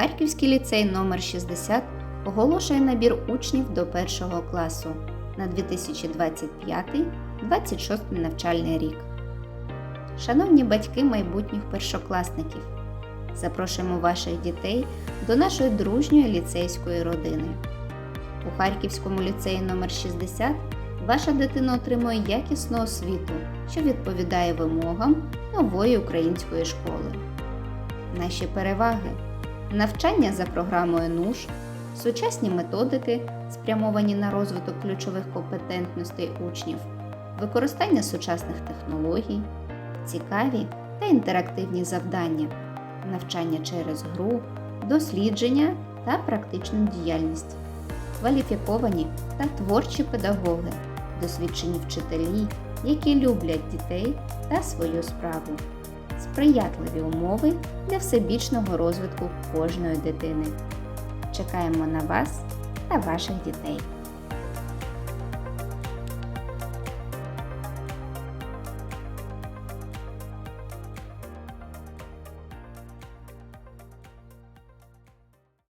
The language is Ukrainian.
Харківський ліцей номер 60 оголошує набір учнів до першого класу на 2025-26 навчальний рік. Шановні батьки майбутніх першокласників, запрошуємо ваших дітей до нашої дружньої ліцейської родини. У Харківському ліцеї номер 60 ваша дитина отримує якісну освіту, що відповідає вимогам нової української школи. Наші переваги навчання за програмою НУШ, сучасні методики, спрямовані на розвиток ключових компетентностей учнів, використання сучасних технологій, цікаві та інтерактивні завдання, навчання через гру, дослідження та практичну діяльність, кваліфіковані та творчі педагоги, досвідчені вчителі, які люблять дітей та свою справу, сприятливі умови для всебічного розвитку кожної дитини. Чекаємо на вас та ваших дітей.